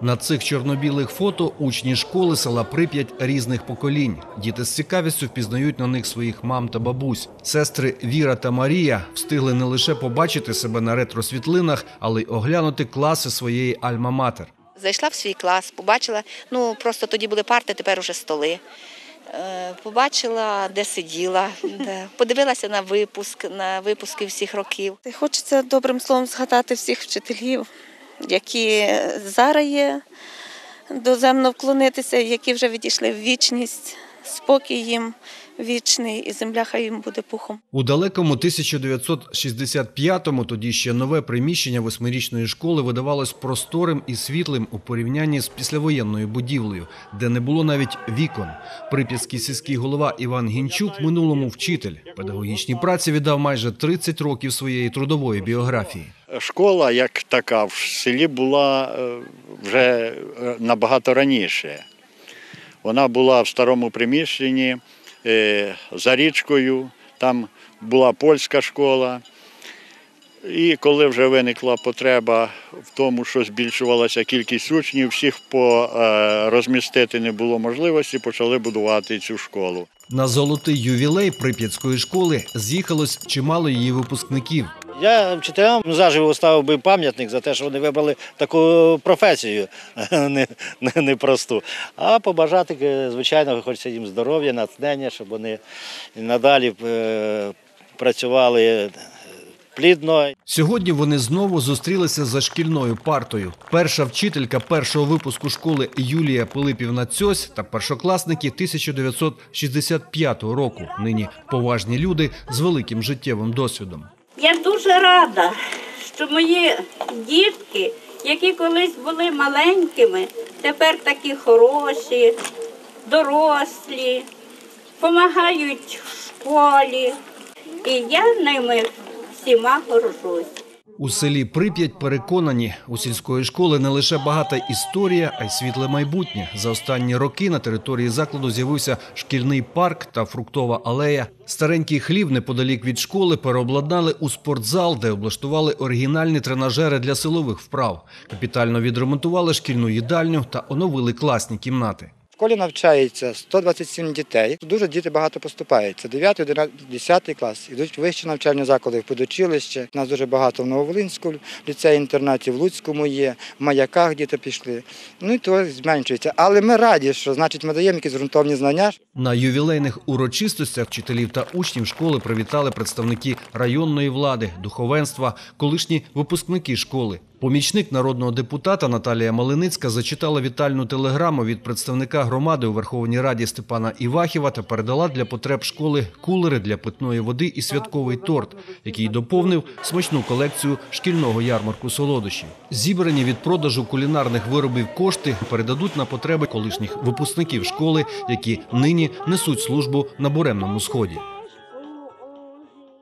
На цих чорно-білих фото учні школи села Прип'ять різних поколінь. Діти з цікавістю впізнають на них своїх мам та бабусь. Сестри Віра та Марія встигли не лише побачити себе на ретросвітлинах, але й оглянути класи своєї альма-матер. Зайшла в свій клас, побачила, ну просто тоді були парти, тепер уже столи. Е, Побачила, де сиділа, де- подивилася на випуск, на випуски всіх років. Хочеться добрим словом згадати всіх вчителів, які зараз є, доземно вклонитися, які вже відійшли в вічність, спокій їм вічний, і земля хай їм буде пухом. У далекому 1965-му тоді ще нове приміщення восьмирічної школи видавалось просторим і світлим у порівнянні з післявоєнною будівлею, де не було навіть вікон. Прип'ятський сільський голова Іван Гінчук минулому вчитель. Педагогічній праці віддав майже 30 років своєї трудової біографії. Школа, як така, в селі була е, вже е, набагато раніше. Вона була в старому приміщенні е, за річкою, там була польська школа. І коли вже виникла потреба в тому, що збільшувалася кількість учнів, всіх розмістити не було можливості, почали будувати цю школу. На золотий ювілей Прип'ятської школи з'їхалось чимало її випускників. Я вчителям заживо ставив би пам'ятник за те, що вони вибрали таку професію не- не- непросту. А побажати, е, звичайно, хочеться їм здоров'я, натхнення, щоб вони надалі е, працювали е, плідно. Сьогодні вони знову зустрілися за шкільною партою. Перша вчителька першого випуску школи Юлія Пилипівна Цьось та першокласники 1965 року. Нині поважні люди з великим життєвим досвідом. Я дуже рада, що мої дітки, які колись були маленькими, тепер такі хороші, дорослі, допомагають в школі. І я ними всіма горжусь. У селі Прип'ять переконані, у сільської школи не лише багата історія, а й світле майбутнє. За останні роки на території закладу з'явився шкільний парк та фруктова алея. Старенький хлів неподалік від школи переобладнали у спортзал, де облаштували оригінальні тренажери для силових вправ. Капітально відремонтували шкільну їдальню та оновили класні кімнати. В школі навчається 127 дітей. Дуже діти багато поступаються. 9, 11, 10 клас. Ідуть в вищі навчальні заклади, в педучилище. У нас дуже багато в Нововолинську, ліцеї інтернаті, в Луцькому є, в маяках діти пішли. Ну і то зменшується. Але ми раді, що значить ми даємо якісь ґрунтовні знання. На ювілейних урочистостях вчителів та учнів школи привітали представники районної влади, духовенства, колишні випускники школи. Помічник народного депутата Наталія Малиницька зачитала вітальну телеграму від представника громади у Верховній Раді Степана Івахіва та передала для потреб школи кулери для питної води і святковий торт, який доповнив смачну колекцію шкільного ярмарку солодощів. Зібрані від продажу кулінарних виробів кошти передадуть на потреби колишніх випускників школи, які нині несуть службу на буремному сході.